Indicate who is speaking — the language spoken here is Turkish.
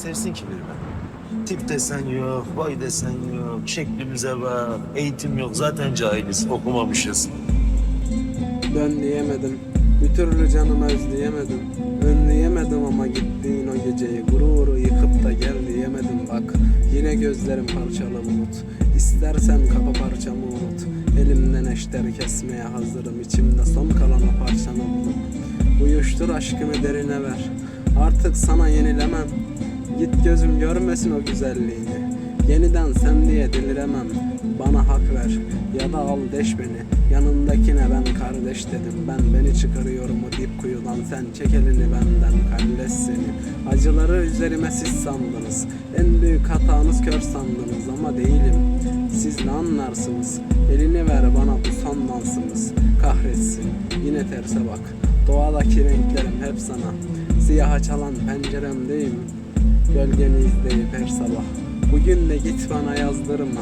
Speaker 1: sevsin ki biri ben? Tip desen yok, boy desen yok, şeklimize bak, eğitim yok. Zaten cahiliz, okumamışız.
Speaker 2: Dön diyemedim. Bir türlü canımı özleyemedim. Önleyemedim ama gittiğin o geceyi Gururu yıkıp da gel diyemedim bak Yine gözlerim parçalı bulut İstersen kapa parçamı unut Elimden eşter kesmeye hazırım İçimde son kalan o parçanı bulup Uyuştur aşkımı derine ver Artık sana yenilemem Git gözüm görmesin o güzelliğini. Yeniden sen diye deliremem. Bana hak ver. Ya da al deş beni. Yanındakine ben kardeş dedim. Ben beni çıkarıyorum o dip kuyudan. Sen çek elini benden kalleş seni. Acıları üzerime siz sandınız. En büyük hatanız kör sandınız Ama değilim. Siz ne anlarsınız? Elini ver bana bu son dansımız. Kahretsin. Yine terse bak. Doğadaki renklerim hep sana. Siyaha çalan penceremdeyim Gölgeni izleyip her sabah. Bugün de git bana yazdırma